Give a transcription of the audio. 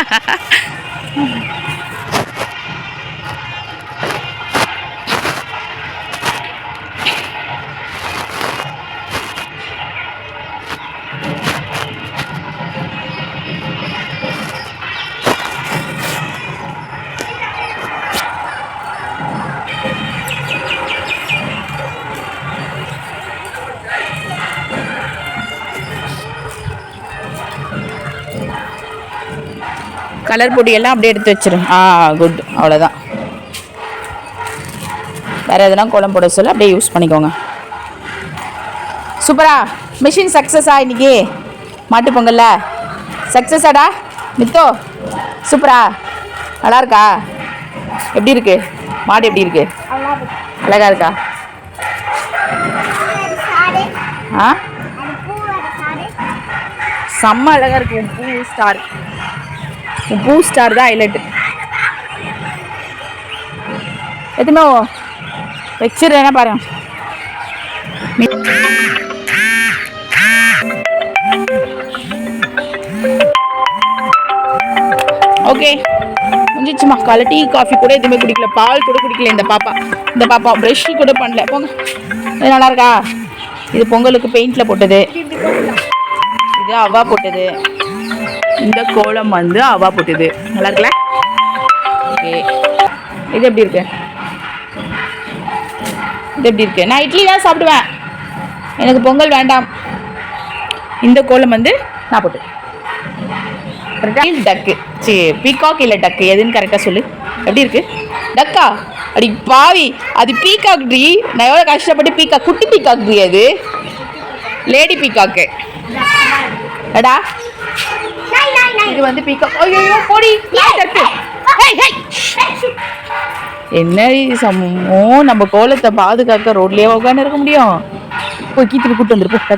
Ha ha ha! Colour பொடியெல்லாம் அப்படியே எடுத்து வச்சிரு ஆ குட் அவ்வளோதான் வேறு எதுனா கோலம் போட சொல்ல அப்படியே யூஸ் பண்ணிக்கோங்க. சூப்பரா. மிஷின் சக்ஸஸா இன்றைக்கி மாட்டு பொங்கல்ல? சக்ஸஸாடா மித்தோ சூப்பரா. நல்லா இருக்கா? எப்படி இருக்கு? மாடு எப்படி இருக்கு? அழகா இருக்கா? ஆ? செம்ம அழகா இருக்கு. பூ ஸ்டார் பூ ஸ்டார் தான் ஹைலைட்டு எதுமே வச்சிடுறேன்னா பாருங்க ஓகே முடிஞ்சிச்சுமா. காலை டீ காஃபி கூட எதுவுமே குடிக்கல. பால் கூட குடிக்கல இந்த பாப்பா. இந்த பாப்பா ப்ரஷ் கூட பண்ணல. போங்க. இது நல்லா இருக்கா? இது பொங்கலுக்கு பெயிண்டில் போட்டது. இது அவா போட்டது. இந்த கோலம் வந்து அவா போட்டுது. நல்லா இருக்குல்ல? ஓகே. இது எப்படி இருக்கு? இது எப்படி இருக்கு? நான் இட்லி தான் சாப்பிடுவேன். எனக்கு பொங்கல் வேண்டாம். இந்த கோலம் வந்து நான் போட்டு டக்கு சரி பீகாக் இல்லை டக்கு எதுன்னு கரெக்டாக சொல்லு. எப்படி இருக்கு? டக்கா அடி பாவி அது பீகாக் ட்ரீ நான் எவ்வளோ கஷ்டப்பட்டு பீகாக் குட்டி பீகாக் ட்ரீ அது. லேடி பீகாக்கு அடா. இது வந்து பீகாக் ஐயோ போடி. டக்கு ஹேய், ஹேய். என்ன சமோ நம்ம கோலத்தை பாதுகாக்க ரோட்லயே உட்காந்து இருக்க முடியும். போய் கீத்துட்டு கூட்டு வந்துரு போ.